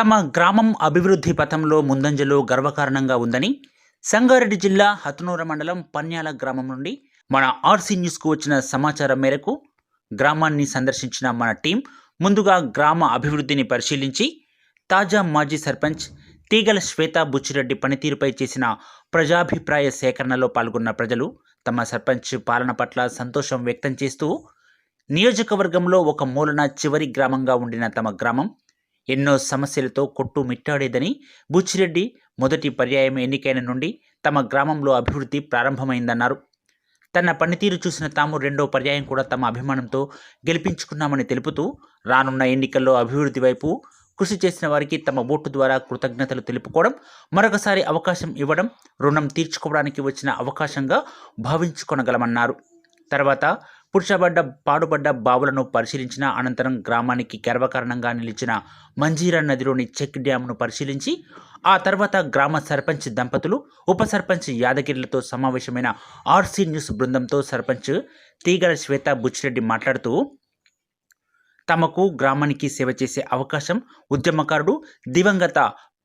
తమ గ్రామం అభివృద్ధి పథంలో ముందంజలో గర్వకారణంగా ఉందని సంగారెడ్డి జిల్లా హతునూర మండలం పన్యాల గ్రామం నుండి మన ఆర్సీ న్యూస్కు వచ్చిన సమాచారం మేరకు గ్రామాన్ని సందర్శించిన మన టీం ముందుగా గ్రామ అభివృద్ధిని పరిశీలించి తాజా మాజీ సర్పంచ్ తీగల శ్వేత బుచ్చిరెడ్డి పనితీరుపై చేసిన ప్రజాభిప్రాయ సేకరణలో పాల్గొన్న ప్రజలు తమ సర్పంచ్ పాలన పట్ల సంతోషం వ్యక్తం చేస్తూ నియోజకవర్గంలో ఒక మూలన చివరి గ్రామంగా ఉండిన తమ గ్రామం ఎన్నో సమస్యలతో కొట్టుమిట్టాడేదని బుచ్చిరెడ్డి మొదటి పర్యాయం ఎన్నికైన నుండి తమ గ్రామంలో అభివృద్ధి ప్రారంభమైందన్నారు. తన పనితీరు చూసిన తాము రెండో పర్యాయం కూడా తమ అభిమానంతో గెలిపించుకున్నామని తెలుపుతూ రానున్న ఎన్నికల్లో అభివృద్ధి వైపు కృషి చేసిన వారికి తమ ఓటు ద్వారా కృతజ్ఞతలు తెలుపుకోవడం మరొకసారి అవకాశం ఇవ్వడం రుణం తీర్చుకోవడానికి వచ్చిన అవకాశంగా భావించుకొనగలమన్నారు. తర్వాత పురుషబడ్డ పాడుబడ్డ బావులను పరిశీలించిన అనంతరం గ్రామానికి గర్వకారణంగా నిలిచిన మంజీరా నదిలోని చెక్ డ్యాంను పరిశీలించి ఆ తర్వాత గ్రామ సర్పంచ్ దంపతులు ఉప సర్పంచ్ యాదగిరిలతో సమావేశమైన ఆర్సీ న్యూస్ బృందంతో సర్పంచ్ తీగల శ్వేత బుచ్చిరెడ్డి మాట్లాడుతూ తమకు గ్రామానికి సేవ చేసే అవకాశం ఉద్యమకారుడు దివంగత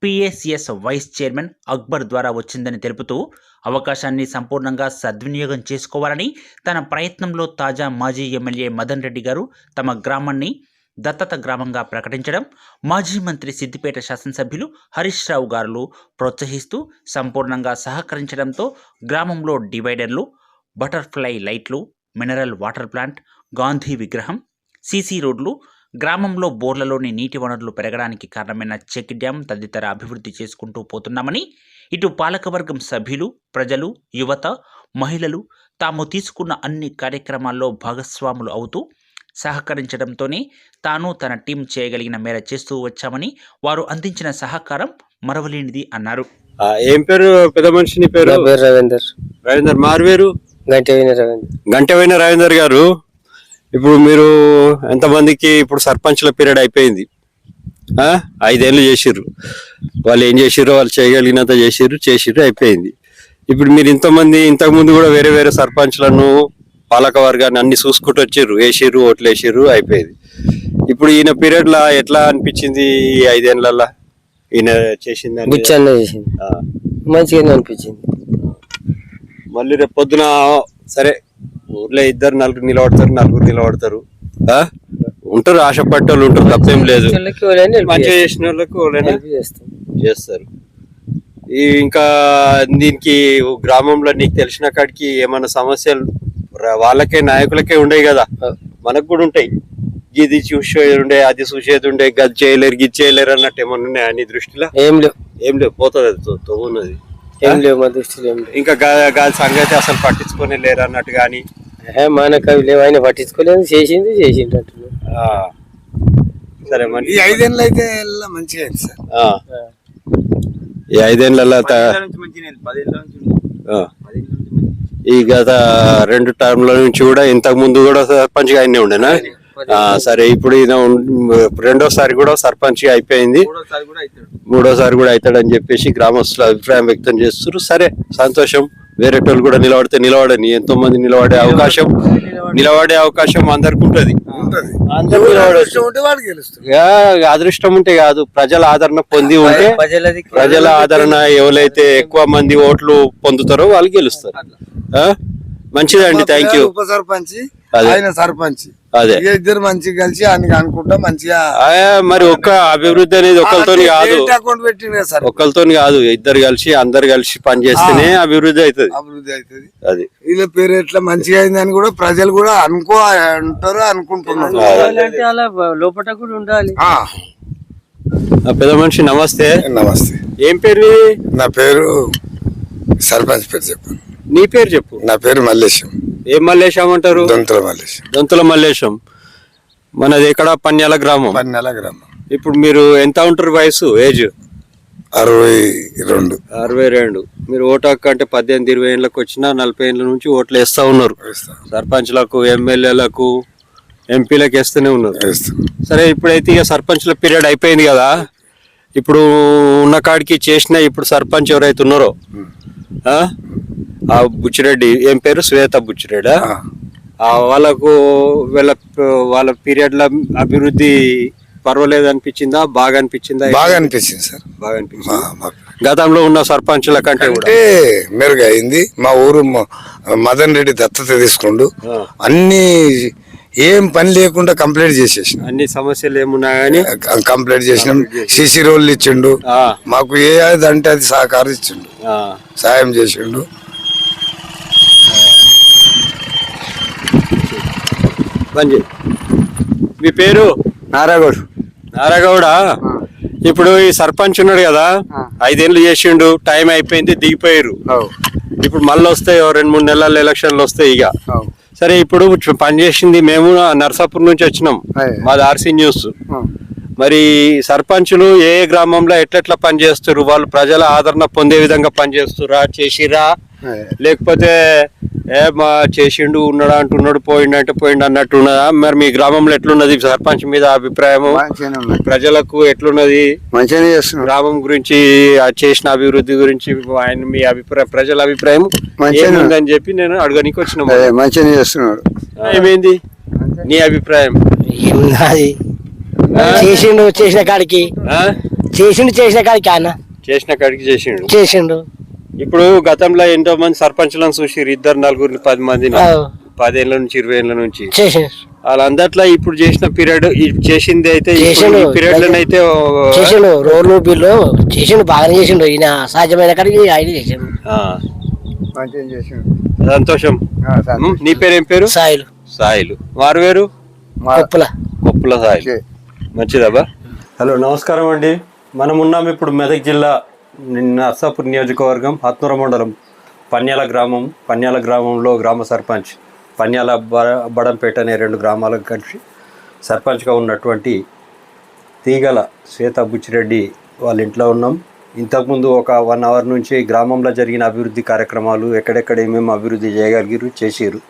పిఎస్ఎస్ వైస్ చైర్మన్ అక్బర్ ద్వారా వచ్చిందని తెలుపుతూ అవకాశాన్ని సంపూర్ణంగా సద్వినియోగం చేసుకోవాలని తన ప్రయత్నంలో తాజా మాజీ ఎమ్మెల్యే మదన్ రెడ్డి గారు తమ గ్రామాన్ని దత్తత గ్రామంగా ప్రకటించడం మాజీ మంత్రి సిద్దిపేట శాసనసభ్యులు హరీష్ రావు గారులు ప్రోత్సహిస్తూ సంపూర్ణంగా సహకరించడంతో గ్రామంలో డివైడర్లు బటర్ఫ్లై లైట్లు మినరల్ వాటర్ ప్లాంట్ గాంధీ విగ్రహం సీసీ రోడ్లు గ్రామంలో బోర్లలోని నీటి వనరులు పెరగడానికి కారణమైన చెక్ డ్యాం తదితర అభివృద్ధి చేసుకుంటూ పోతున్నామని ఇటు పాలకవర్గం సభ్యులు ప్రజలు యువత మహిళలు తాము తీసుకున్న అన్ని కార్యక్రమాల్లో భాగస్వాములు అవుతూ సహకరించడంతోనే తాను తన టీం చేయగలిగిన మేర చేస్తూ వచ్చామని వారు అందించిన సహకారం మరవలేనిది అన్నారు. ఏం పేరు? పెద్ద మనిషి నీ పేరు రవీందర్. రవీందర్ మారువేరు గంట విన రవీందర్. గంటవైన రవీందర్ గారు? ఇప్పుడు మీరు ఎంతమందికి ఇప్పుడు సర్పంచ్ల పీరియడ్ అయిపోయింది? ఐదేళ్ళు చేసిర్రు. వాళ్ళు ఏం చేసిర్రు వాళ్ళు చేయగలిగినంత చేసిర్రు చేసిర్రు అయిపోయింది. ఇప్పుడు మీరు ఇంతమంది ఇంతకు ముందు కూడా వేరే వేరే సర్పంచ్లను పాలక వర్గాన్ని అన్ని చూసుకుంటూ వచ్చిర్రు వేసిర్రు ఓట్లు వేసిర్రు అయిపోయింది. ఇప్పుడు ఈయన పీరియడ్ లా ఎట్లా అనిపించింది ఈ ఐదేళ్ళలో ఈయన చేసింది. చేసింది మంచిగానే అనిపించింది. మళ్ళీ రేపు పొద్దున సరే. ఊర్లో ఇద్దరు నలుగురు నిలబడతారు నలుగురు నిలబడతారు. ఆ? ఉంటారు ఆశపడ్డ ఉంటారు తప్పేం లేదు. మంచిగా. చేసిన వాళ్ళకు చేస్తారు. ఈ ఇంకా దీనికి గ్రామంలో నీకు తెలిసిన కాడికి ఏమైనా సమస్యలు వాళ్ళకే నాయకులకే ఉండేవి కదా. మనకు కూడా ఉంటాయి. ఇది చూసేది ఉండే అది చూసేది ఉండే గది చేయలేరు గిది చేయలేరు అన్నట్టు ఏమన్నా ఉన్నాయా నీ దృష్టిలో? ఏం లేవు. ఏం లేవు పోతుంది అది తొ- తొవ్వున్నది ఏం లేవు మా దృష్టిలో ఏం లేవు. ఇంకా గా- గాలి సంగతి అసలు పట్టించుకొని లేరు అన్నట్టు కానీ ఏ, మనకు అవి లేవు. ఆయన పట్టించుకోలేదు. చేసింది చేసింది అంటున్నాడు ఆ. సరే మరి. ఈ ఐదేళ్ళు అయితే ఎల్లా మంచిగా అయింది సార్? ఆ. ఈ ఐదేళ్ళలో. ఈ గత రెండు టర్మ్ల నుంచి కూడా ఇంతకు ముందు కూడా సర్పంచ్గా ఆయనే. ఉండేనా సరే ఇప్పుడు ఈయన రెండోసారి కూడా సర్పంచ్గా అయిపోయింది. మూడోసారి కూడా అవుతాడని చెప్పేసి గ్రామస్తులు అభిప్రాయం వ్యక్తం చేస్తున్నారు. సరే సంతోషం. వేరే వాళ్ళు కూడా నిలబడితే నిలబడని ఎంతో మంది నిలబడే అవకాశం నిలబడే అవకాశం అందరికి ఉంటది. అదృష్టం ఉంటే కాదు ప్రజల ఆదరణ పొంది ఉంటే ప్రజల ఆదరణ ఎవరైతే ఎక్కువ మంది ఓట్లు పొందుతారో వాళ్ళు గెలుస్తారు. ఆ? మంచిదండి థ్యాంక్ యూ ఉప సర్పంచ్. ఆయన సర్పంచ్. అదే. ఇద్దరు మంచిగా కలిసి ఆయనకి అనుకుంటా మంచిగా మరి ఒక్క అభివృద్ధి అనేది ఒకరితోని కాదు. Account పెట్టిండే sir. ఒకరితోని కాదు ఇద్దరు కలిసి అందరు కలిసి పని చేస్తేనే అభివృద్ధి అవుతుంది. అభివృద్ధి అవుతుంది. అది. వీళ్ళ పేరు ఎట్లా మంచిగా అయిందని కూడా ప్రజలు కూడా అనుకో అంటారు అనుకుంటున్నారు. అంటే అలా లోపల కూడా ఉండాలి. ఆ, ఆ, పెద్ద మనిషి నమస్తే. నమస్తే. ఏం పేరు? నా పేరు సర్పంచ్ పేరు చెప్పాను నీ పేరు చెప్పు. నా పేరు మల్లేశం. ఏం మల్లేశం అంటారు? దొంతుల మల్లేశం. దొంతుల మల్లేశం. మనది ఎక్కడ? పన్యాల గ్రామం. పన్నెల గ్రామం. ఇప్పుడు మీరు ఎంత ఉంటారు వయసు ఏజ్? అరవై రెండు. అరవై రెండు. మీరు ఓటు హక్కు అంటే పద్దెనిమిది ఇరవై ఏళ్ళకి వచ్చినా నలభై ఏళ్ళ నుంచి ఓట్లు వేస్తా ఉన్నారు. సర్పంచ్లకు ఎమ్మెల్యేలకు ఎంపీలకు వేస్తూనే ఉన్నారు. సరే ఇప్పుడైతే ఇక సర్పంచ్ల పీరియడ్ అయిపోయింది కదా. ఇప్పుడు ఉన్న కాడికి చేసిన ఇప్పుడు సర్పంచ్ ఎవరైతే ఉన్నారో ఆ? బుచ్చిరెడ్డి ఏం పేరు? శ్వేత బుచ్చిరెడ్డా? వాళ్ళకు వీళ్ళ వాళ్ళ పీరియడ్ల అభివృద్ధి పర్వాలేదు అనిపించిందా? బాగా అనిపించిందా? బాగా అనిపించింది సార్. బాగా అనిపించింది? గతంలో ఉన్న సర్పంచుల కంటే కూడా. అంటే మెరుగు అయింది మా ఊరు మదన్ రెడ్డి దత్తత తీసుకుండు. అన్ని ఏం పని లేకుండా కంప్లీట్ చేసేసిన. అన్ని సమస్యలు ఏమున్నా గానీ కంప్లీట్ చేసినాం. సిసి రోడ్లు ఇచ్చిండు. ఆ, మాకు ఏ అది అంటే అది సహకారం ఇచ్చిండు. ఆ. సాయం చేసిండు. మీ పేరు? నారాగౌడ్. నారాగౌడ? ఇప్పుడు ఈ సర్పంచ్ ఉన్నాడు కదా ఐదేళ్ళు చేసిండు టైం అయిపోయింది దిగిపోయారు ఇప్పుడు మళ్ళీ వస్తాయి ఓ రెండు మూడు నెలల ఎలక్షన్లు వస్తాయి ఇక. సరే ఇప్పుడు చు- పని చేసింది మేము నర్సాపూర్ నుంచి వచ్చినాం. మాది ఆర్సీ న్యూస్. మరి సర్పంచులు ఏ ఏ గ్రామంలో ఎట్లెట్లా పనిచేస్తారు వాళ్ళు ప్రజల ఆదరణ పొందే విధంగా పనిచేస్తురా చేసిరా లేకపోతే ఏ మా చేసిండు ఉన్నాడా అంటున్నాడు పోయిండు అంటే పోయిండు అన్నట్టు ఉన్నదా? మరి మీ గ్రామంలో ఎట్లున్నది? సర్పంచ్ మీద అభిప్రాయము? ప్రజలకు ఎట్లున్నది? మంచిగానే చేస్తున్నారు. గ్రామం గురించి ఆ చేసిన అభివృద్ధి గురించి ఆయన మీ అభిప్రాయం ప్రజల అభిప్రాయం మంచిగానే ఏముందని చెప్పి నేను అడగనికి వచ్చిన మంచిగానే చేస్తున్నాడు ఏమైంది? నీ అభిప్రాయం? చేసిండు చేసిన కాడికి. ఆ? చేసిండు చేసిన కాడికి అన్న. చేసిన కాడికి చేసిండు. చేసిండు. ఇప్పుడు గతంలో ఎంతో మంది సర్పంచులను చూసిరు ఇద్దరు నలుగురిని పది మందిని. ఆ, పదేళ్ళ నుంచి ఇరవై ఏళ్ళ నుంచి. వాళ్ళందట్లో ఇప్పుడు చేసిన పీరియడ్ చేసింది అయితే చేసిండు. పీరియడ్ అయితే చేసిండు. రోడ్లు బిల్లు చేసిండు బాగానే చేసిండు. ఈయన సాధ్యమైన కాడికి ఆయన చేసిండు. సంతోషం. నీ పేరు ఏం పేరు? సాయిలు. సాయిలు. వారు వేరు? కొప్పుల. కొప్పుల సాయిలు. ఓకే. మంచిదబ్బా. హలో నమస్కారం అండి. మనం ఉన్నాం ఇప్పుడు మెదక్ జిల్లా నిన్న అర్సాపూర్ నియోజకవర్గం హత్నూర మండలం పన్యాల గ్రామం పన్యాల గ్రామంలో గ్రామ సర్పంచ్ పన్యాల బడంపేట అనే రెండు గ్రామాలకు కలిసి సర్పంచ్గా ఉన్నటువంటి తీగల శ్వేత బుచ్చిరెడ్డి వాళ్ళ ఇంట్లో ఉన్నాం. ఇంతకుముందు ఒక వన్ అవర్ నుంచి గ్రామంలో జరిగిన అభివృద్ధి కార్యక్రమాలు ఎక్కడెక్కడ ఏమేమి అభివృద్ధి చేయగలిగారు చేసారు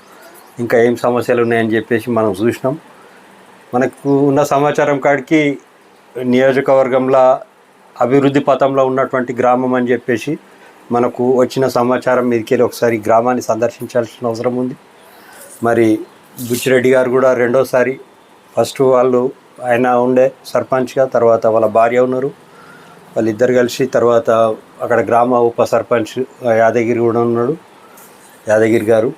ఇంకా ఏం సమస్యలు ఉన్నాయని చెప్పేసి మనం చూసినాం. మనకు ఉన్న సమాచారం కాడికి నియోజకవర్గంలో అభివృద్ధి పథంలో ఉన్నటువంటి గ్రామం అని చెప్పేసి మనకు వచ్చిన సమాచారం మీదకి ఒకసారి గ్రామాన్ని సందర్శించాల్సిన అవసరం ఉంది. మరి బుచ్చిరెడ్డి గారు కూడా రెండోసారి ఫస్ట్ వాళ్ళు ఆయన ఉండే సర్పంచ్గా తర్వాత వాళ్ళ భార్య ఉన్నారు. వాళ్ళిద్దరు కలిసి తర్వాత అక్కడ గ్రామ ఉప సర్పంచ్ యాదగిరి కూడా ఉన్నాడు యాదగిరి గారు.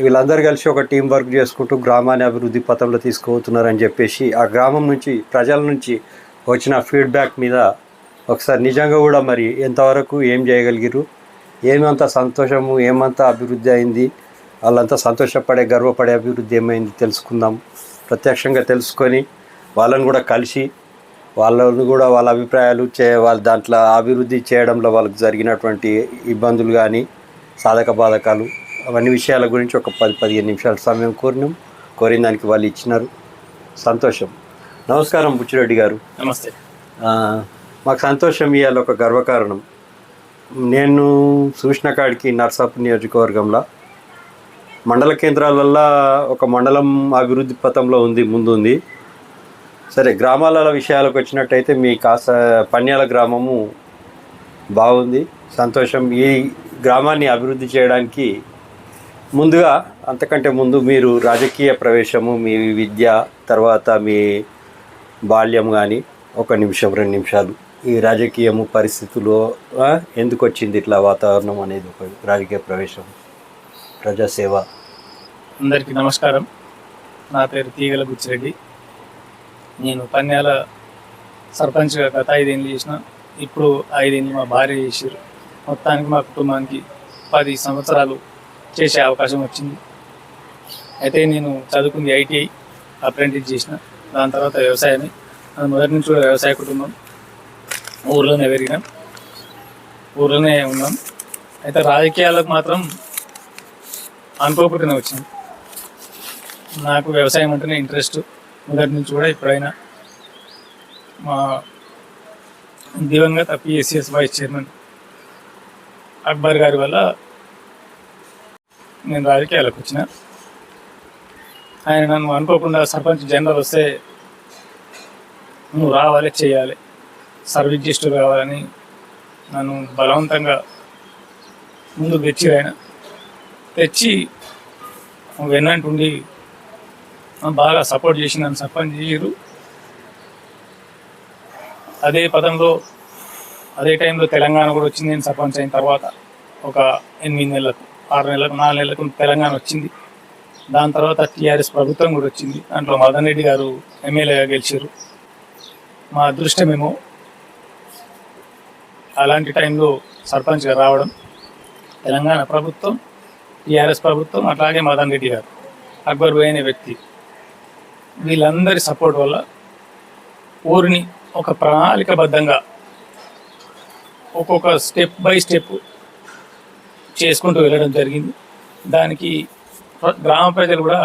వీళ్ళందరూ కలిసి ఒక టీం వర్క్ చేసుకుంటూ గ్రామాన్ని అభివృద్ధి పథంలో తీసుకుపోతున్నారని చెప్పేసి ఆ గ్రామం నుంచి ప్రజల నుంచి వచ్చిన ఫీడ్బ్యాక్ మీద ఒకసారి నిజంగా కూడా మరి ఎంతవరకు ఏం చేయగలిగారు ఏమంత సంతోషము ఏమంత అభివృద్ధి అయింది? వాళ్ళంతా సంతోషపడే గర్వపడే అభివృద్ధి ఏమైంది తెలుసుకుందాం. ప్రత్యక్షంగా తెలుసుకొని వాళ్ళని కూడా కలిసి వాళ్ళని కూడా వాళ్ళ అభిప్రాయాలు చే వాళ్ళ దాంట్లో అభివృద్ధి చేయడంలో వాళ్ళకి జరిగినటువంటి ఇబ్బందులు కానీ సాధక బాధకాలు అవన్నీ విషయాల గురించి ఒక పది పదిహేను నిమిషాల సమయం కోరినాం. కోరిన దానికి వాళ్ళు ఇచ్చినారు. సంతోషం. నమస్కారం బుచ్చిరెడ్డి గారు. నమస్తే. మాకు సంతోషం ఇవ్వాలి ఒక గర్వకారణం. నేను చూసిన కాడికి నర్సాపు నియోజకవర్గంలో మండల కేంద్రాలల్లో ఒక మండలం అభివృద్ధి పథంలో ఉంది ముందు ఉంది సరే గ్రామాల విషయాలకు వచ్చినట్టయితే మీ కాస పన్యాల గ్రామము బాగుంది సంతోషం. ఈ గ్రామాన్ని అభివృద్ధి చేయడానికి ముందుగా అంతకంటే ముందు మీరు రాజకీయ ప్రవేశము మీ విద్య తర్వాత మీ బాల్యం కానీ ఒక నిమిషం రెండు నిమిషాలు. ఈ రాజకీయము పరిస్థితుల్లో ఎందుకు వచ్చింది ఇట్లా వాతావరణం అనేది ఒక రాజకీయ ప్రవేశం ప్రజాసేవ? అందరికీ నమస్కారం. నా పేరు తీగల బుచ్చిరెడ్డి. నేను పన్యాల సర్పంచ్గా గత ఐదేళ్ళు చేసిన ఇప్పుడు ఐదేళ్ళు మా భార్య చేసారు మొత్తానికి మా కుటుంబానికి పది సంవత్సరాలు చేసే అవకాశం వచ్చింది. అయితే నేను చదువుకుంది ఐటీఐ అప్రెంటిస్ చేసిన. దాని తర్వాత వ్యవసాయమే. అది మొదటి నుంచి కూడా వ్యవసాయ కుటుంబం. ఊర్లోనే పెరిగినాం. ఊర్లోనే ఉన్నాం. అయితే రాజకీయాలకు మాత్రం అనుకోకుండానే వచ్చింది నాకు వ్యవసాయం అంటేనే ఇంట్రెస్ట్. మొదటి నుంచి కూడా ఇప్పుడైనా మా దివంగత పిఎస్సిఎస్ వైస్ చైర్మన్ అక్బర్ గారి వల్ల నేను రాజకీయాలకు వచ్చిన. ఆయన నన్ను అనుకోకుండా సర్పంచ్ జనరల్ వస్తే నువ్వు రావాలి చేయాలి. సర్వీస్ చేస్తూ రావాలని నన్ను బలవంతంగా ముందుకు తెచ్చి ఆయన. తెచ్చి వెన్నంటుండి ఉండి బాగా సపోర్ట్ చేసి నన్ను సర్పంచ్ చేయరు అదే పదంలో అదే టైంలో తెలంగాణ కూడా వచ్చింది నేను సర్పంచ్ అయిన తర్వాత ఒక ఎనిమిది నెలలకు ఆరు నెలలకు నాలుగు నెలలకు తెలంగాణ వచ్చింది. దాని తర్వాత టీఆర్ఎస్ ప్రభుత్వం కూడా వచ్చింది. దాంట్లో మదన్ రెడ్డి గారు ఎమ్మెల్యేగా గెలిచారు మా అదృష్టమేమో అలాంటి టైంలో సర్పంచ్గా రావడం తెలంగాణ ప్రభుత్వం టీఆర్ఎస్ ప్రభుత్వం అట్లాగే మదన్ రెడ్డి గారు అక్బర్ బై అనే వ్యక్తి. వీళ్ళందరి సపోర్ట్ వల్ల ఊరిని ఒక ప్రణాళికబద్ధంగా ఒక్కొక్క స్టెప్ బై స్టెప్ చేసుకుంటూ వెళ్ళడం జరిగింది. దానికి గ్రామ ప్రజలు కూడా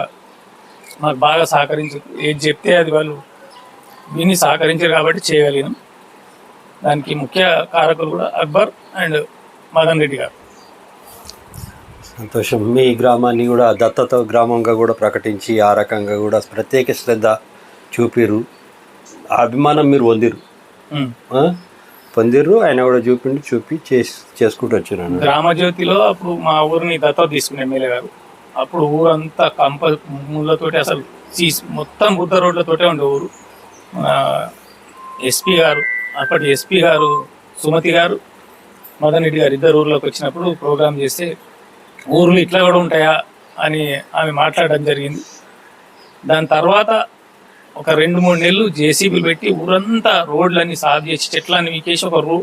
మాకు బాగా సహకరించారు ఏది చెప్తే అది వాళ్ళు విని సహకరించారు కాబట్టి చేయగలిగినాం. దానికి ముఖ్య కారకులు కూడా అక్బర్ అండ్ మదన్ రెడ్డి గారు. సంతోషం. మీ గ్రామాన్ని కూడా దత్తత గ్రామంగా కూడా ప్రకటించి ఆ రకంగా కూడా ప్రత్యేక శ్రద్ధ చూపిరు ఆ అభిమానం మీరు పొందిరు? పొందిర్రు. ఆయన కూడా చూపిండి చూపి చేసి చేసుకుంటూ వచ్చినాను గ్రామ జ్యోతిలో అప్పుడు మా ఊరిని దత్తత తీసుకునే ఎమ్మెల్యే గారు. అప్పుడు ఊరంతా కంప ముళ్ళతోటి అసలు మొత్తం బుద్ధ రోడ్లతోటే ఉండే ఊరు. ఎస్పీ గారు అప్పటి ఎస్పీ గారు సుమతి గారు మదన్ రెడ్డి గారు ఇద్దరు ఊర్లోకి వచ్చినప్పుడు ప్రోగ్రామ్ చేస్తే ఊర్లు ఇట్లా కూడా ఉంటాయా? అని ఆమె మాట్లాడడం జరిగింది. దాని తర్వాత ఒక రెండు మూడు నెలలు జేసీబీలు పెట్టి ఊరంతా రోడ్లన్నీ సాగు చేసి చెట్లన్నీ వీకేసి ఒక రూ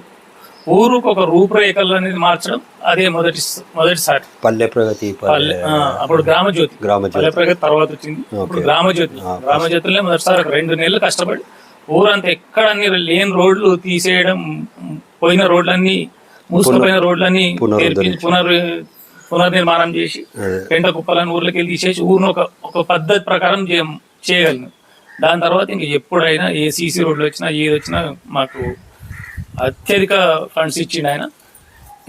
ఊరుకు ఒక రూపురేఖలు అనేది మార్చడం అదే మొదటి మొదటిసారి పల్లె ప్రగతి పల్లె అప్పుడు గ్రామ జ్యోతి. గ్రామ పల్లె ప్రగతి తర్వాత వచ్చింది. ఇప్పుడు. గ్రామ జ్యోతి. గ్రామ జ్యోతిలో మొదటిసారి ఒక రెండు నెలలు కష్టపడి ఊరంతా ఎక్కడ లేని రోడ్లు తీసేయడం పోయిన రోడ్లన్నీ మూసుకుపోయిన రోడ్లన్నీ పునర్ పునర్నిర్మాణం చేసి. పెంట కుప్పలను ఊర్లోకి వెళ్ళి తీసేసి ఊరిని ఒక ఒక పద్ధతి ప్రకారం చేయ- చేయగలిగినాం దాని తర్వాత ఇంక ఎప్పుడైనా ఏ సీసీ రోడ్లు వచ్చినా ఏది వచ్చినా మాకు అత్యధిక ఫండ్స్ ఇచ్చిండు ఆయన.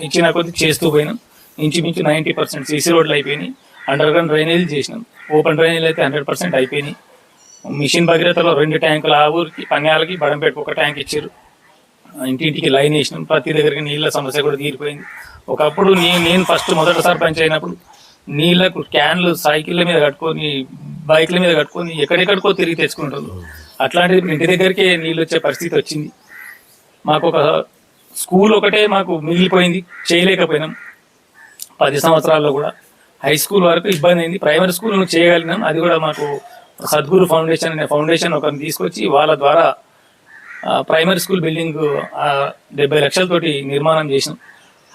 ఇచ్చిన కొద్ది చేస్తూ పోయినాం. ఇంచుమించు నైంటీ పర్సెంట్ సీసీ రోడ్లు అయిపోయినాయి. అండర్ గ్రౌండ్ డ్రైనేజీలు చేసినాం. ఓపెన్ డ్రైనేజీలు అయితే హండ్రెడ్ పర్సెంట్ అయిపోయినాయి. మిషన్ భగీరథలో రెండు ట్యాంకులు ఆ ఊరికి పంగాలకి బడం పెట్టి ఒక ట్యాంక్ ఇచ్చారు. ఇంటింటికి లైన్ వేసినాం. ప్రతి దగ్గరికి నీళ్ళ సమస్య కూడా తీరిపోయింది. ఒకప్పుడు నేను నేను ఫస్ట్ మొదట సర్పంచ్ అయినప్పుడు నీళ్ళకు క్యాన్లు సైకిళ్ళ మీద కట్టుకొని బైక్ల మీద కట్టుకొని ఎక్కడెక్కడికో తిరిగి తెచ్చుకుంటారు. అట్లాంటిది ఇంటి దగ్గరికే నీళ్ళు వచ్చే పరిస్థితి వచ్చింది. మాకు ఒక స్కూల్ ఒకటే మాకు మిగిలిపోయింది. చేయలేకపోయినాం. పది సంవత్సరాల్లో కూడా. హై స్కూల్ వరకు ఇబ్బంది అయింది. ప్రైమరీ స్కూల్ చేయగలిగినాం. అది కూడా మాకు సద్గురు ఫౌండేషన్ అనే ఫౌండేషన్ ఒకరిని తీసుకొచ్చి వాళ్ళ ద్వారా ప్రైమరీ స్కూల్ బిల్డింగ్ డెబ్బై లక్షలతోటి నిర్మాణం చేసినాం.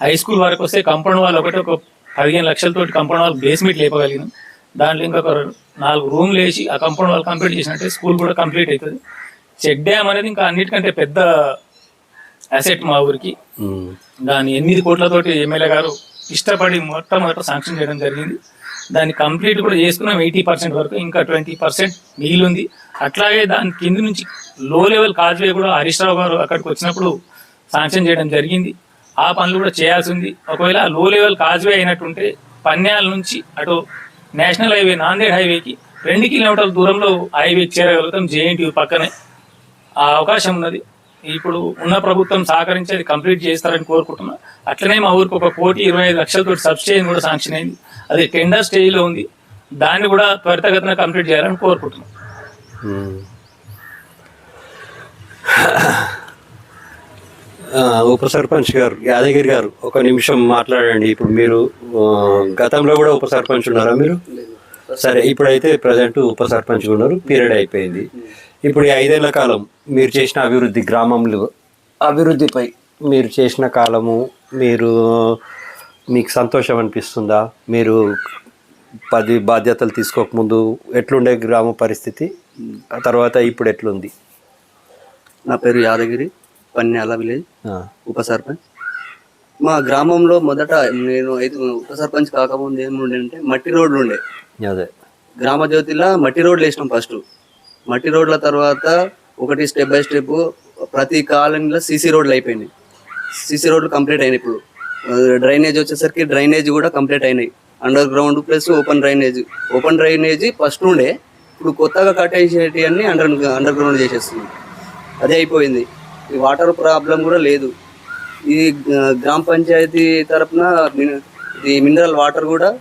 హై స్కూల్ వరకు వస్తే కంపౌండ్ వాళ్ళు ఒకటి ఒక పదిహేను లక్షలతోటి కంపౌండ్ వాళ్ళు బేస్మెంట్ లేపగలిగినాం. దాంట్లో ఇంకొక నాలుగు రూమ్లు వేసి ఆ కంపౌండ్ వాళ్ళు కంప్లీట్ చేసినట్టే స్కూల్ కూడా కంప్లీట్ అవుతుంది. చెక్ డ్యామ్ అనేది ఇంకా అన్నిటికంటే పెద్ద అసెట్ మా ఊరికి. దాని ఎనిమిది కోట్లతోటి ఎమ్మెల్యే గారు ఇష్టపడి మొట్టమొదట శాంక్షన్ చేయడం జరిగింది. దాన్ని కంప్లీట్ కూడా చేసుకున్నాం ఎయిటీ పర్సెంట్ వరకు ఇంకా ట్వంటీ పర్సెంట్ మిగిలింది. అట్లాగే దాని కింద నుంచి లో లెవెల్ కాజ్వే కూడా హరీష్ రావు గారు అక్కడికి వచ్చినప్పుడు శాంక్షన్ చేయడం జరిగింది. ఆ పనులు కూడా చేయాల్సి ఉంది ఒకవేళ లో లెవెల్ కాజ్వే అయినట్టుంటే పన్యాల నుంచి అటు నేషనల్ హైవే నాందేడ్ హైవేకి రెండు కిలోమీటర్ల దూరంలో హైవే చేరగలుగుతాం జేఎన్టీ పక్కనే. ఆ అవకాశం ఉన్నది. ఇప్పుడు ఉన్న ప్రభుత్వం సహకరించి అది కంప్లీట్ చేస్తారని కోరుకుంటున్నా. అట్లనే మా ఊరికి ఒక కోటి ఇరవై ఐదు లక్షలతో సబ్స్టేషన్ కూడా శాంక్షన్ అయింది. అది టెండర్ స్టేజ్లో ఉంది. దాన్ని కూడా త్వరితగతిన కంప్లీట్ చేయాలని కోరుకుంటున్నాం. ఉప సర్పంచ్ గారు యాదగిరి గారు ఒక నిమిషం మాట్లాడండి. ఇప్పుడు మీరు గతంలో కూడా ఉప సర్పంచ్ ఉన్నారా మీరు? సరే ఇప్పుడైతే ప్రజెంట్ ఉప సర్పంచ్ ఉన్నారు. పీరియడ్ అయిపోయింది. ఇప్పుడు ఈ ఐదేళ్ళ కాలం మీరు చేసిన అభివృద్ధి గ్రామంలో అభివృద్ధిపై. మీరు చేసిన కాలము మీరు మీకు సంతోషం అనిపిస్తుందా? మీరు పది బాధ్యతలు తీసుకోకముందు ఎట్లుండే గ్రామ పరిస్థితి? ఆ తర్వాత ఇప్పుడు ఎట్లుంది? నా పేరు యాదగిరి పన్యాల విలేజ్ ఉప సర్పంచ్. మా గ్రామంలో మొదట నేను అయితే ఉప సర్పంచ్ కాకముందు ఏముండే అంటే మట్టి రోడ్లు ఉండే అదే. గ్రామ జ్యోతిలో మట్టి రోడ్లు వేసినాం ఫస్ట్. మట్టి రోడ్ల తర్వాత ఒకటి స్టెప్ బై స్టెప్ ప్రతి కాలనీలో సీసీ రోడ్లు అయిపోయినాయి. సీసీ రోడ్లు కంప్లీట్ అయినాయి ఇప్పుడు. డ్రైనేజ్ వచ్చేసరికి డ్రైనేజ్ కూడా కంప్లీట్ అయినాయి. Underground plus open drainage. Open drainage first ఉండే ఇప్పుడు కొత్తగా కట్టేసేటి అన్ని అండర్ అండర్ గ్రౌండ్ చేసేస్తుంది అదే అయిపోయింది. ఈ వాటర్ ప్రాబ్లం కూడా లేదు. ఈ గ్రామ పంచాయతీ తరఫున మిన- మినరల్ వాటర్ కూడా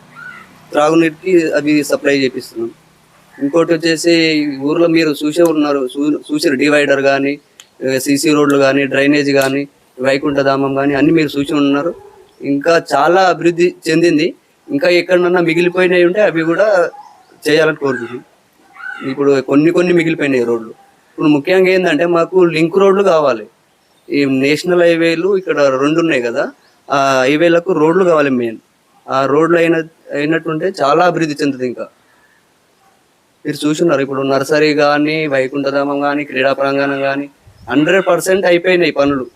త్రాగునీటికి అవి సప్లై చేపిస్తున్నాం. ఇంకోటి వచ్చేసి ఊర్లో మీరు చూసే ఉన్నారు చూ- చూసారు డివైడర్ కానీ సీసీ రోడ్లు కానీ డ్రైనేజ్ కానీ వైకుంఠధామం కానీ అన్ని మీరు చూసి ఉన్నారు. ఇంకా చాలా అభివృద్ధి చెందింది. ఇంకా ఎక్కడన్నా మిగిలిపోయినవి ఉంటే అవి కూడా చేయాలని కోరుకుంటున్నాం. ఇప్పుడు కొన్ని కొన్ని మిగిలిపోయినాయి రోడ్లు. ఇప్పుడు ముఖ్యంగా ఏంటంటే మాకు లింక్ రోడ్లు కావాలి. ఈ నేషనల్ హైవేలు ఇక్కడ రెండు ఉన్నాయి కదా ఆ హైవేలకు రోడ్లు కావాలి మెయిన్. ఆ రోడ్లు అయిన అయినట్టుంటే చాలా అభివృద్ధి చెందుతుంది ఇంకా. మీరు చూస్తున్నారు. ఇప్పుడు నర్సరీ కానీ వైకుంఠధామం కానీ క్రీడా ప్రాంగణం కానీ హండ్రెడ్ పర్సెంట్ అయిపోయినాయి పనులు.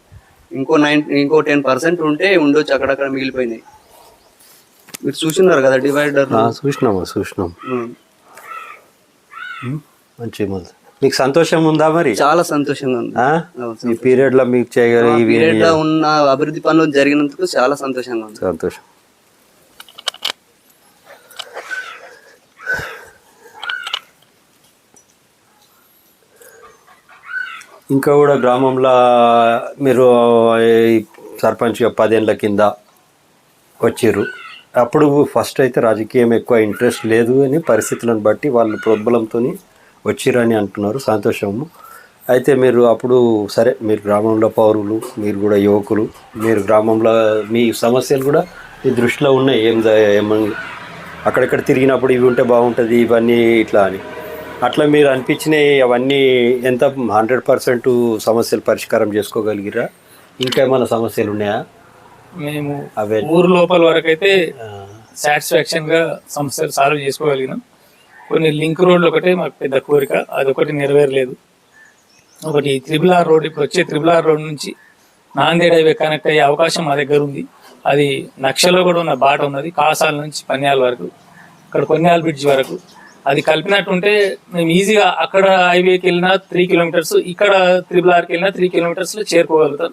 ఇంకో నైన్ ఇంకో టెన్ పర్సెంట్ ఉంటే ఉండొచ్చు అక్కడక్కడ మిగిలిపోయినాయి. మీరు చూస్తున్నారు కదా డివైడర్? చూసినాము చూసినాం మంచి మీకు సంతోషం ఉందా మరి? చాలా సంతోషంగా ఉంది. ఈ పీరియడ్లో మీకు చేయగల ఇవి పీరియడ్లో ఉన్న అభివృద్ధి పనులు జరిగినందుకు చాలా సంతోషంగా ఉంది. సంతోషం. ఇంకా కూడా గ్రామంలో మీరు సర్పంచ్ సర్పంచ్గా పదేళ్ళ కింద వచ్చారు. అప్పుడు ఫస్ట్ అయితే రాజకీయం ఎక్కువ ఇంట్రెస్ట్ లేదు అని పరిస్థితులను బట్టి వాళ్ళు ప్రోద్బలంతో వచ్చిరని అంటున్నారు సంతోషము. అయితే మీరు అప్పుడు సరే మీరు గ్రామంలో పౌరులు మీరు కూడా యువకులు మీరు గ్రామంలో మీ సమస్యలు కూడా మీ దృష్టిలో ఉన్నాయి. ఏం ఏమని? అక్కడక్కడ తిరిగినప్పుడు ఇవి ఉంటే బాగుంటుంది ఇవన్నీ ఇట్లా అని. అట్లా మీరు అనిపించినవి అవన్నీ ఎంత హండ్రెడ్ పర్సెంట్ సమస్యలు పరిష్కారం చేసుకోగలిగిరా ఇంకా ఏమైనా సమస్యలు ఉన్నాయా? మేము అవే. ఊరు లోపల వరకు అయితే సాటిస్ఫాక్షన్గా సమస్యలు సాల్వ్ చేసుకోగలిగినాం. కొన్ని లింక్ రోడ్లు ఒకటే మాకు పెద్ద కోరిక. అది ఒకటి నెరవేరలేదు. ఒకటి త్రిబుల్ ఆర్ రోడ్ ఇప్పుడు వచ్చే త్రిబుల్ ఆర్ రోడ్ నుంచి నాందేడ్ హైవే కనెక్ట్ అయ్యే అవకాశం మా దగ్గర ఉంది. అది నక్షలో కూడా ఉన్న బాట ఉన్నది. కాసాల నుంచి పన్యాల వరకు ఇక్కడ కొన్యాల బ్రిడ్జ్ వరకు. అది కలిపినట్టుంటే మేము ఈజీగా అక్కడ హైవేకి వెళ్ళినా త్రీ కిలోమీటర్స్ ఇక్కడ త్రిబుల్ ఆర్కి వెళ్ళినా త్రీ కిలోమీటర్స్లో చేరుకోగలుగుతాం.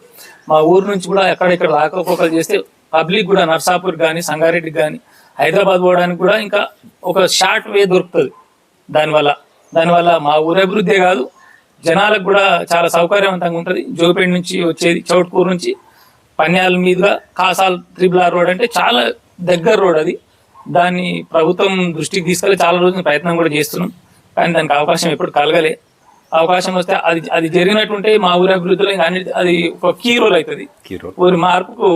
మా ఊరు నుంచి కూడా ఎక్కడెక్కడ రాకపోకలు చేస్తే పబ్లిక్ కూడా నర్సాపూర్ కానీ సంగారెడ్డికి కానీ హైదరాబాద్ పోవడానికి కూడా ఇంకా ఒక షార్ట్ వే దొరుకుతుంది. దానివల్ల దానివల్ల మా ఊరు అభివృద్ధే కాదు జనాలకు కూడా చాలా సౌకర్యవంతంగా ఉంటుంది. జోగిపేట నుంచి వచ్చేది చౌట్కూరు నుంచి పన్యాల మీదుగా కాసాల్ త్రిబుల్ ఆర్ రోడ్ అంటే చాలా దగ్గర రోడ్ అది. దాన్ని ప్రభుత్వం దృష్టికి తీసుకెళ్ళి చాలా రోజులు ప్రయత్నం కూడా చేస్తున్నాం. కానీ దానికి అవకాశం ఎప్పుడు కలగలే. అవకాశం వస్తే అది అది జరిగినట్టుంటే మా ఊరి అభివృద్ధిలో ఇంకా అన్ని అది ఒక కీ రోల్ అవుతుంది. ఊరి మార్పుకు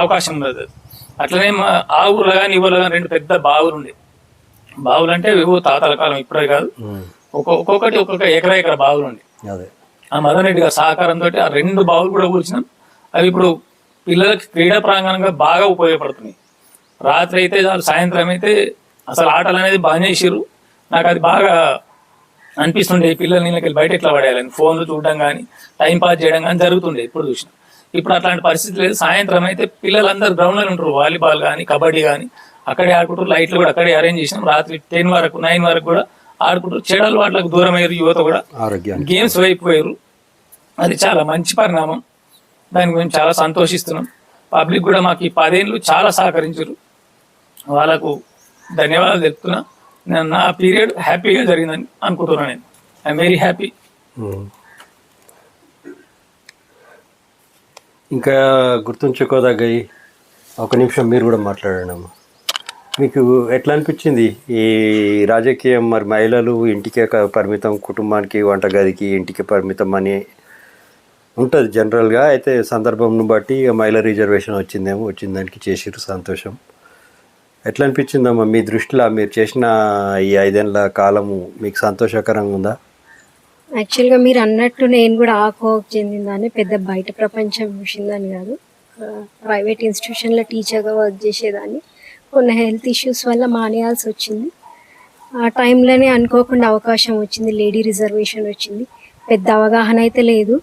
అవకాశం ఉండదు. అట్లనే మా ఆ ఊర్లో కానీ ఊర్లో కానీ రెండు పెద్ద బావులు ఉండే బావులు అంటే తాతల కాలం ఇప్పుడే కాదు. ఒక్కొక్కటి ఒక్కొక్క ఎకరా ఎకరా బావులు ఉండే ఆ మదన్ రెడ్డి గారి సహకారంతో ఆ రెండు బావులు కూడా కూర్చున్నాం అవి ఇప్పుడు పిల్లలకి క్రీడా ప్రాంగణంగా బాగా ఉపయోగపడుతున్నాయి. రాత్రి అయితే చాలు సాయంత్రం అయితే అసలు ఆటలు అనేది బాగా చేసిర్రు. నాకు అది బాగా అనిపిస్తుండే ఈ పిల్లలు నీళ్ళకి వెళ్ళి బయట ఎట్లా పడేయాలని. ఫోన్లు చూడడం కానీ టైం పాస్ చేయడం కానీ జరుగుతుండే ఇప్పుడు చూసిన. ఇప్పుడు అట్లాంటి పరిస్థితి లేదు. సాయంత్రం అయితే పిల్లలందరూ గ్రౌండ్లో ఉంటారు వాలీబాల్ కానీ కబడ్డీ కానీ అక్కడే ఆడుకుంటారు లైట్లు కూడా అక్కడే అరేంజ్ చేసినాం. రాత్రి టెన్ వరకు నైన్ వరకు కూడా ఆడుకుంటారు చెడలు వాటికి దూరం అయ్యారు యువత కూడా. గేమ్స్ వైపు పోయారు అది చాలా మంచి పరిణామం. దాని గురించి చాలా సంతోషిస్తున్నాం. పబ్లిక్ కూడా మాకు ఈ పదేళ్ళు చాలా సహకరించారు వాళ్ళకు ధన్యవాదాలు చెప్తున్నా నేను నా పీరియడ్ హ్యాపీగా జరిగిందని అనుకుంటున్నాను నేను. ఐఎమ్ వెరీ హ్యాపీ ఇంకా గుర్తుంచుకోదగ్గవి ఒక నిమిషం మీరు కూడా మాట్లాడండి మీకు ఎట్లా అనిపించింది ఈ రాజకీయం మరి మహిళలు ఇంటికే పరిమితం కుటుంబానికి వంటగదికి ఇంటికి పరిమితం అని? ఉంటుంది జనరల్గా అయితే సందర్భంను బట్టి ఇక మహిళా రిజర్వేషన్ వచ్చిందేమో వచ్చిన దానికి చేసిర్రు సంతోషం. ఎట్లా అనిపించిందమ్మా మీ దృష్టిలో మీరు చేసిన ఈ ఐదేళ్ళ కాలము మీకు సంతోషకరంగా ఉందా? యాక్చువల్గా మీరు అన్నట్టు నేను కూడా ఆ కోవకు చెందిందాన్ని పెద్ద బయట ప్రపంచం చూసిందని కాదు. ప్రైవేట్ ఇన్స్టిట్యూషన్లో టీచర్గా వర్క్ చేసేదాన్ని. కొన్ని హెల్త్ ఇష్యూస్ వల్ల మానేయాల్సి వచ్చింది. ఆ టైంలోనే అనుకోకుండా అవకాశం వచ్చింది లేడీ రిజర్వేషన్ వచ్చింది. పెద్ద అవగాహన అయితే లేదు.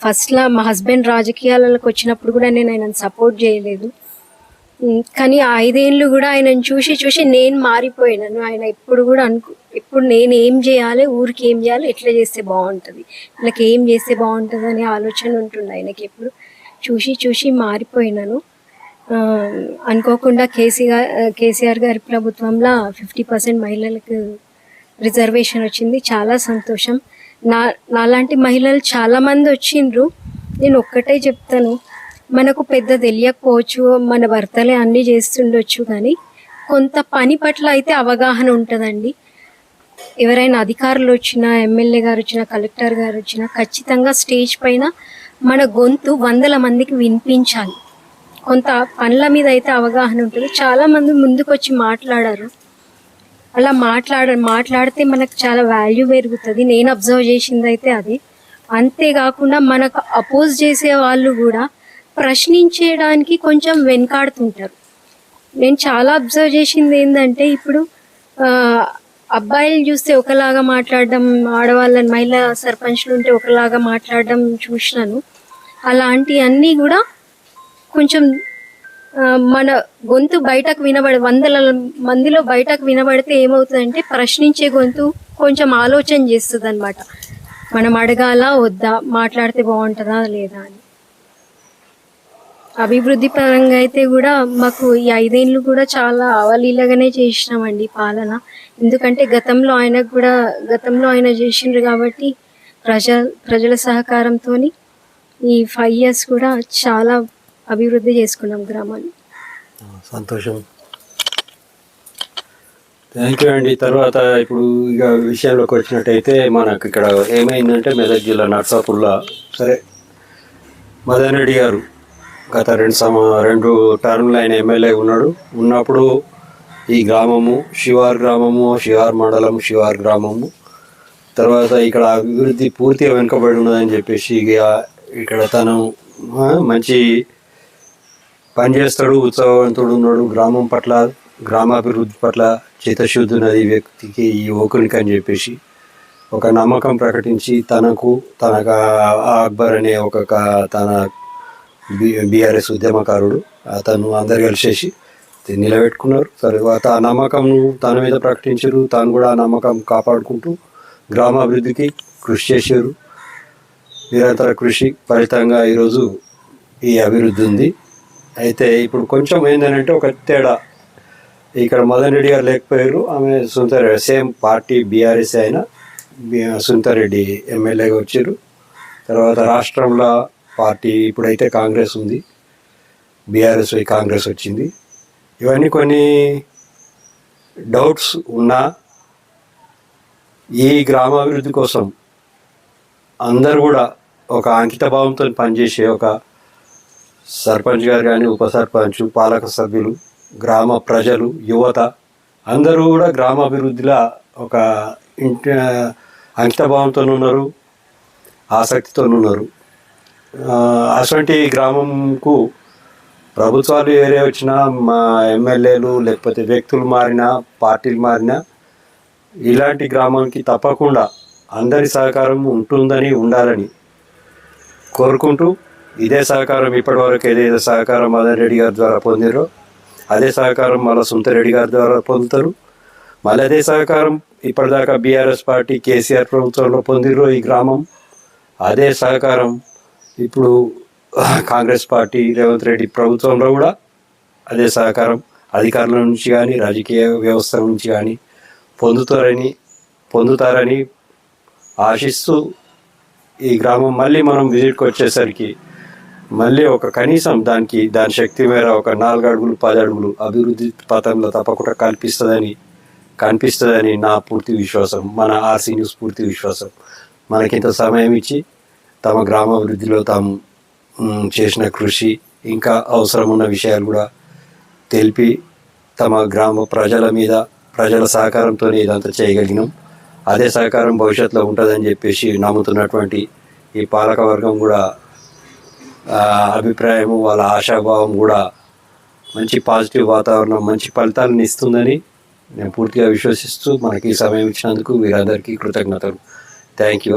ఫస్ట్లో మా హస్బెండ్ రాజకీయాలకు వచ్చినప్పుడు కూడా నేను ఆయనను సపోర్ట్ చేయలేదు. కానీ ఆ ఐదేళ్ళు కూడా ఆయనను చూసి చూసి నేను మారిపోయినాను. ఆయన ఎప్పుడు కూడా అనుకు ఇప్పుడు నేను ఏం చేయాలి ఊరికి ఏం చేయాలి ఎట్లా చేస్తే బాగుంటుంది వీళ్ళకి ఏం చేస్తే బాగుంటుంది అనే ఆలోచన ఉంటుంది ఆయనకి ఎప్పుడు. చూసి చూసి మారిపోయినాను. అనుకోకుండా కేసీఆర్ కేసీఆర్ గారి ప్రభుత్వంలో ఫిఫ్టీ పర్సెంట్ మహిళలకు రిజర్వేషన్ వచ్చింది. చాలా సంతోషం. నా నాలాంటి మహిళలు చాలామంది వచ్చిండ్రు. నేను ఒక్కటే చెప్తాను. మనకు పెద్ద తెలియకపోవచ్చు మన భర్తలే అన్నీ చేస్తుండొచ్చు కానీ కొంత పని పట్ల అయితే అవగాహన ఉంటుందండి. ఎవరైనా అధికారులు వచ్చినా ఎమ్మెల్యే గారు వచ్చినా కలెక్టర్ గారు వచ్చినా ఖచ్చితంగా స్టేజ్ పైన మన గొంతు వందల మందికి వినిపించాలి. కొంత పనుల మీద అయితే అవగాహన ఉంటుంది. చాలామంది ముందుకొచ్చి మాట్లాడారు. అలా మాట్లాడ మాట్లాడితే మనకు చాలా వాల్యూ పెరుగుతుంది. నేను అబ్జర్వ్ చేసింది అయితే అది. అంతేకాకుండా మనకు అపోజ్ చేసే వాళ్ళు కూడా ప్రశ్నించేయడానికి కొంచెం వెనకాడుతుంటారు. నేను చాలా అబ్జర్వ్ చేసింది ఏంటంటే ఇప్పుడు అబ్బాయిలు చూస్తే ఒకలాగా మాట్లాడడం ఆడవాళ్ళని మహిళా సర్పంచ్లు ఉంటే ఒకలాగా మాట్లాడడం చూసినాను. అలాంటి అన్నీ కూడా కొంచెం మన గొంతు బయటకు వినబడి వందల మందిలో బయటకు వినబడితే ఏమవుతుందంటే ప్రశ్నించే గొంతు కొంచెం ఆలోచన చేస్తుంది అనమాట మనం అడగాల వద్దా మాట్లాడితే బాగుంటుందా లేదా అని. అభివృద్ధి పరంగా అయితే కూడా మాకు ఈ ఐదేళ్ళు కూడా చాలా అవలీలగానే చేసినామండి పాలన. ఎందుకంటే గతంలో ఆయనకు కూడా గతంలో ఆయన చేసిండ్రు కాబట్టి ప్రజ ప్రజల సహకారంతో ఈ ఫైవ్ ఇయర్స్ కూడా చాలా అభివృద్ధి చేసుకున్నాం గ్రామాన్ని. సంతోషం. థ్యాంక్ యూ అండి. తర్వాత ఇప్పుడు ఇక విషయంలోకి వచ్చినట్టయితే మనకు ఇక్కడ ఏమైందంటే మెదక్ జిల్లా నర్సాపుల్లా సరే మదన్ రెడ్డి గారు. గత రెండు సమ రెండు టర్మ్లు ఆయన ఎమ్మెల్యే ఉన్నాడు. ఉన్నప్పుడు ఈ గ్రామము శివార్ గ్రామము శివార్ మండలం శివార్ గ్రామము. తర్వాత ఇక్కడ అభివృద్ధి పూర్తిగా వెనుకబడి ఉన్నదని చెప్పేసి ఇక ఇక్కడ తను మంచి పనిచేస్తాడు ఉత్సవవంతుడు ఉన్నాడు. గ్రామం పట్ల గ్రామాభివృద్ధి పట్ల చిత్తశుద్ధి ఉన్నది వ్యక్తికి ఈ ఓకునికి అని చెప్పేసి ఒక నమ్మకం ప్రకటించి తనకు తనకు ఆ అక్బర్ అనే ఒక తన బీఆర్ఎస్ ఉద్యమకారుడు. అతను అందరు కలిసేసి నిలబెట్టుకున్నారు. తర్వాత ఆ నమ్మకం తన మీద ప్రకటించారు. తాను కూడా ఆ నమ్మకం కాపాడుకుంటూ గ్రామాభివృద్ధికి కృషి చేశారు. నిరంతర కృషి ఫలితంగా ఈరోజు ఈ అభివృద్ధి ఉంది. అయితే ఇప్పుడు కొంచెం ఏంటంటే ఒక తేడా. ఇక్కడ మదన్ రెడ్డి గారు లేకపోయారు. ఆమె సుందర్ సేమ్ పార్టీ బీఆర్ఎస్ అయినా బి- రెడ్డి ఎమ్మెల్యేగా వచ్చారు. తర్వాత రాష్ట్రంలో పార్టీ ఇప్పుడైతే కాంగ్రెస్ ఉంది బీఆర్ఎస్ కాంగ్రెస్ వచ్చింది. ఇవన్నీ కొన్ని డౌట్స్ ఉన్నా ఈ గ్రామాభివృద్ధి కోసం అందరూ కూడా ఒక అంకిత భావంతో పనిచేసే ఒక సర్పంచ్ గారు కానీ ఉప సర్పంచ్ పాలక సభ్యులు గ్రామ ప్రజలు యువత అందరూ కూడా గ్రామాభివృద్ధిలో ఒక ఇంట అంకితభావంతో ఉన్నారు ఆసక్తితో ఉన్నారు. అటువంటి గ్రామంకు ప్రభుత్వాలు ఏరే వచ్చినా మా ఎమ్మెల్యేలు లేకపోతే వ్యక్తులు మారినా పార్టీలు మారినా ఇలాంటి గ్రామానికి తప్పకుండా అందరి సహకారం ఉంటుందని ఉండాలని కోరుకుంటూ ఇదే సహకారం ఇప్పటివరకు ఏదైతే సహకారం మదన్ రెడ్డి గారి ద్వారా పొందారో అదే సహకారం మళ్ళీ సుంతరెడ్డి గారి ద్వారా పొందుతారు. మళ్ళీ అదే సహకారం ఇప్పటిదాకా బీఆర్ఎస్ పార్టీ కేసీఆర్ ప్రభుత్వంలో పొందిరో ఈ గ్రామం అదే సహకారం ఇప్పుడు కాంగ్రెస్ పార్టీ రేవంత్ రెడ్డి ప్రభుత్వంలో కూడా అదే సహకారం అధికారుల నుంచి కానీ రాజకీయ వ్యవస్థ నుంచి కానీ పొందుతారని పొందుతారని ఆశిస్తూ ఈ గ్రామం మళ్ళీ మనం విజిట్కి వచ్చేసరికి మళ్ళీ ఒక కనీసం దానికి దాని శక్తి మేర ఒక నాలుగు అడుగులు పది అడుగులు అభివృద్ధి పథంలో తప్పకుండా కల్పిస్తుందని కనిపిస్తుందని నా పూర్తి విశ్వాసం మన ఆర్సీ న్యూస్ పూర్తి విశ్వాసం. మనకింత సమయం ఇచ్చి తమ గ్రామాభివృద్ధిలో తాము చేసిన కృషి ఇంకా అవసరం ఉన్న విషయాలు కూడా తెలిపి తమ గ్రామ ప్రజల మీద ప్రజల సహకారంతో ఇదంతా చేయగలిగినాం. అదే సహకారం భవిష్యత్తులో ఉంటుందని చెప్పేసి నమ్ముతున్నటువంటి ఈ పాలకవర్గం కూడా అభిప్రాయము వాళ్ళ ఆశాభావం కూడా మంచి పాజిటివ్ వాతావరణం మంచి ఫలితాలను ఇస్తుందని నేను పూర్తిగా విశ్వసిస్తూ మనకి ఈ సమయం ఇచ్చినందుకు వీరందరికీ కృతజ్ఞతలు. Thank you